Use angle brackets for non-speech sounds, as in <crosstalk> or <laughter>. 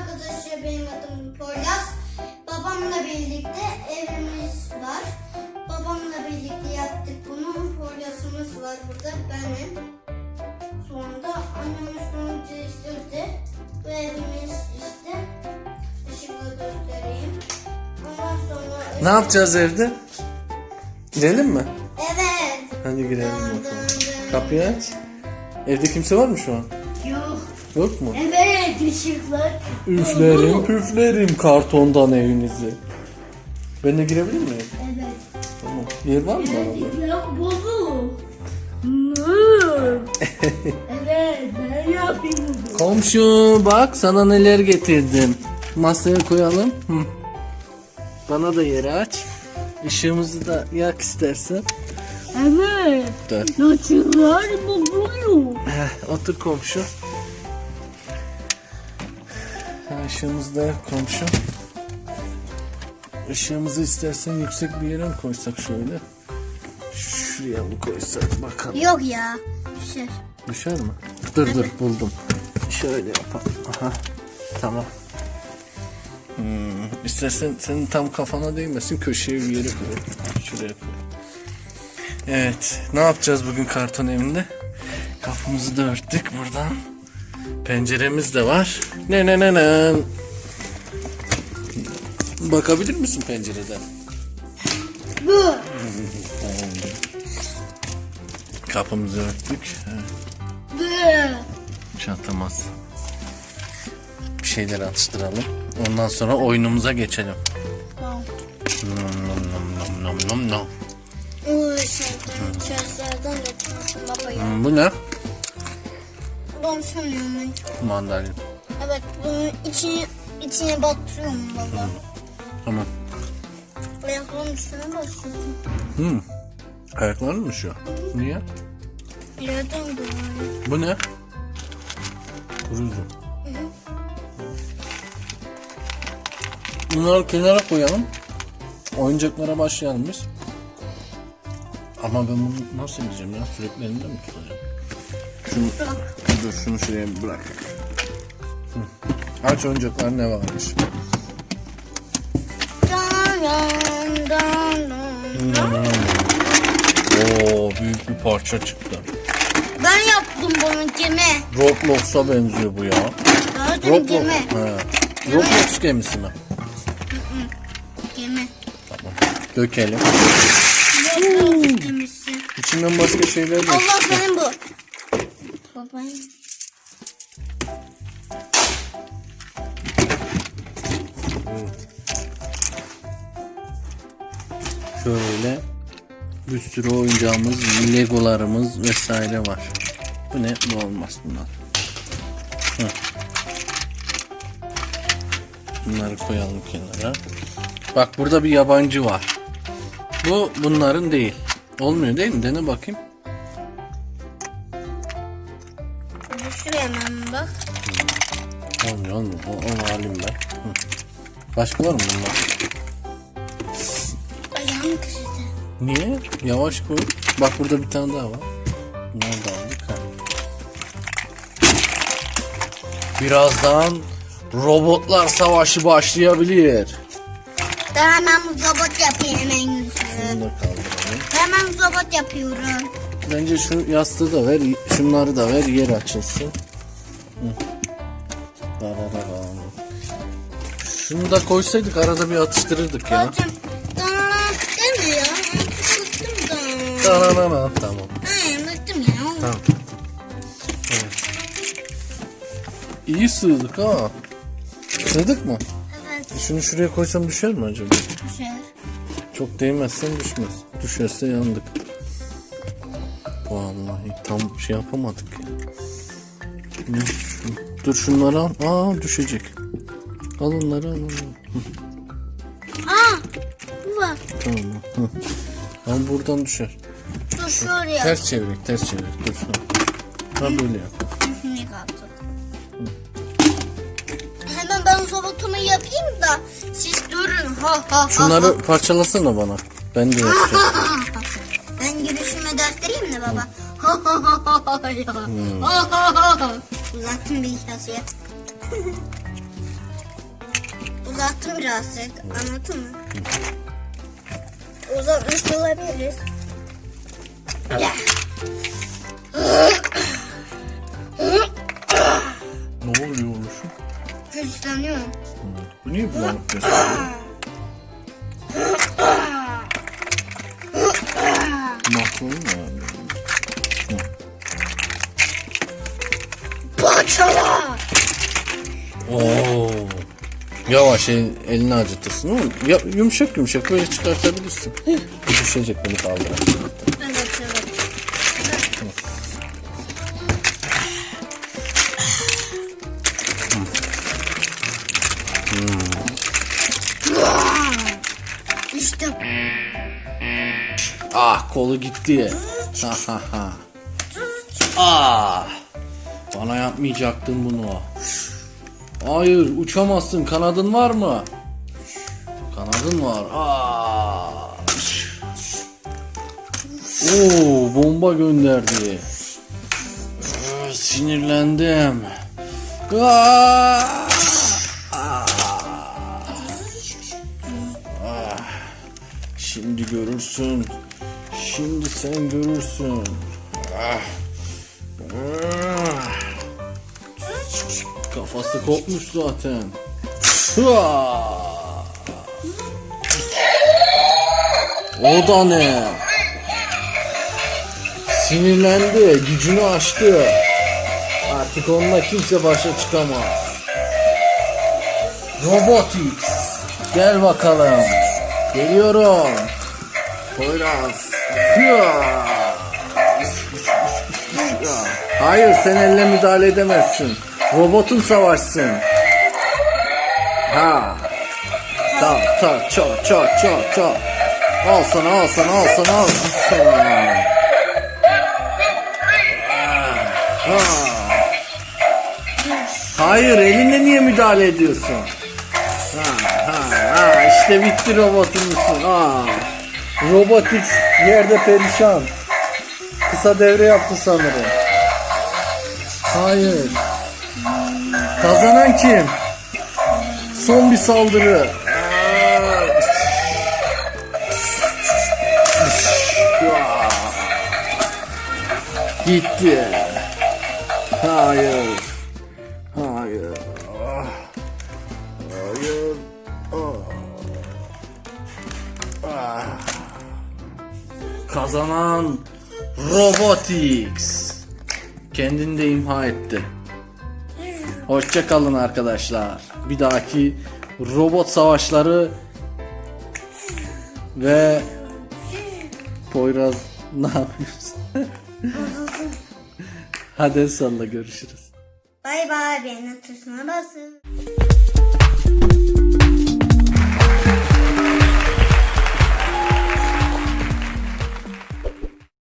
arkadaşlar benim adım Poyraz. Babamla birlikte evimiz var. Babamla birlikte yaptık bunu. Poyraz'ımız var burada benim. Sonra da annem üstünü değiştirdi. Bu evimiz işte. Işıkla göstereyim. Ondan sonra... Ne yapacağız evde? Girelim mi? Evet. Hadi girelim bakalım. Kapıyı aç. Evde kimse var mı şu an? Yok. Yok mu? Evet ışıklar. Üflerim püflerim kartondan evinizi. Ben de girebilir miyim? Evet. Tamam. Yer var mı arada? Ya bozuk. evet ben yapayım. Komşu bak sana neler getirdim. Masaya koyalım. Hı. Bana da yeri aç. Işığımızı da yak istersen. Evet. Dur. Saçlar bozuluyor. Heh, otur komşu. Ha, ışığımızı da komşu. Işığımızı istersen yüksek bir yere mi koysak şöyle? Şuraya mı koysak bakalım. Yok ya. Düşer. Düşer mi? Dur dur buldum. Şöyle yapalım. Aha. Tamam. Hmm, istersen senin tam kafana değmesin köşeye bir yere koy. Şuraya koy. Evet. Ne yapacağız bugün karton evinde? Kapımızı da örttük buradan. Penceremiz de var. Ne ne ne ne. Bakabilir misin pencereden? Bu. <laughs> Kapımızı örttük. Bu. Çatamaz. Bir şeyler atıştıralım. Ondan sonra oyunumuza geçelim. Nom nom nom nom nom nom. Bu. Hmm, Bu ne? Ben sanıyorum ben. Mandalin. Evet bunun içine, içine batırıyorum baba. Tamam. Ayaklarımın üstüne basıyorum. Hmm. Ayakların mı şu? Niye? İleriden dolayı. Bu ne? Kuru üzüm. Bunları kenara koyalım. Oyuncaklara başlayalım biz. Ama ben bunu nasıl edeceğim ya? Sürekli elimde mi tutacağım? Şunu, dur şunu şuraya bırak. Aç oyuncaklar ne varmış? Oo büyük bir parça çıktı. Ben yaptım bunu gemi. Roblox'a benziyor bu ya. Gördün Roblox. gemi. He. Roblox gemisi mi? Gemi. Tamam. Dökelim. Roblox gemisi. İçinden başka şeyler de Allah benim bu. Babayım. Şöyle bir sürü oyuncağımız, legolarımız vesaire var. Bu ne? Bu olmaz bunlar. Bunları koyalım kenara. Bak burada bir yabancı var. Bu bunların değil. Olmuyor değil mi? Dene bakayım. Şuraya hemen bak. Olmuyor olmuyor. O, onu alayım ben. Hı. Başka var mı bunlar? Ayağım kırıldı. Niye? Yavaş koy. Bak burada bir tane daha var. Bunları da aldık ha. Birazdan robotlar savaşı başlayabilir. Ben hemen robot yapayım hemen yüzünü. da kaldıralım. Hemen robot yapıyorum. Bence şu yastığı da ver, şunları da ver, yer açılsın. Şunu da koysaydık arada bir atıştırırdık ya. Mi ya? Bıktım. Tamam. Bıktım ya. Tamam. Evet. İyi sığdık ha. Sığdık mı? Evet. Şunu şuraya koysam düşer mi acaba? Güzel. Çok değmezsen düşmez. Düşerse yandık. Vallahi tam şey yapamadık ya. Dur şunları al. Aa düşecek. Al onları al. onları. Aa. Bu var. Tamam. Hı. Ama buradan düşer. Dur şuraya. Ters çevirek, ters çevirek. Dur. Ha. Böyle yap. Üstüne. Hemen ben robotumu yapayım da siz durun. Ha ha ha. Şunları parçalasana bana. Ben de yapacağım. <laughs> Ben girişime göstereyim mi baba? Ha ha ha ya. Uzattım uzattım birazcık. Anladın mı? Uzatmış olabiliriz. Ya. Ne oluyor oluşum? Hırslanıyorum. Bu niye bulanık gösteriyor? <laughs> Mahvolun mu? Yavaş el, elini acıtırsın oğlum. Ya, yumuşak yumuşak böyle çıkartabilirsin. Bu düşecek beni kaldıran. Evet evet. İşte Ah kolu gitti. Ha ha ha. Ah. Bana yapmayacaktın bunu. Hayır uçamazsın. Kanadın var mı? Kanadın var. Ah. Oo bomba gönderdi. Sinirlendim. Ah. Şimdi görürsün. Şimdi sen görürsün. Ah. Kafası kopmuş zaten. O da ne? Sinirlendi, gücünü aştı. Artık onunla kimse başa çıkamaz. Robotics. Gel bakalım. Geliyorum. Poyraz. Hayır sen elle müdahale edemezsin. Robotun savaşsın. Ha. Ta ta ça ça ça ça. Al sana al sana al sana al sana. Ha. Hayır elinle niye müdahale ediyorsun? Ha, ha, ha, işte bitti robotun işi. Ha. Robotix yerde perişan. Kısa devre yaptı sanırım. Hayır. Kazanan kim? Son bir saldırı. Gitti. Hayır. Hayır. Hayır. Kazanan Robotix. Kendini de imha etti. Hoşça kalın arkadaşlar. Bir dahaki robot savaşları ve Poyraz ne yapıyorsun? <laughs> Hadi el salla görüşürüz. bay bay beğeni tuşuna basın.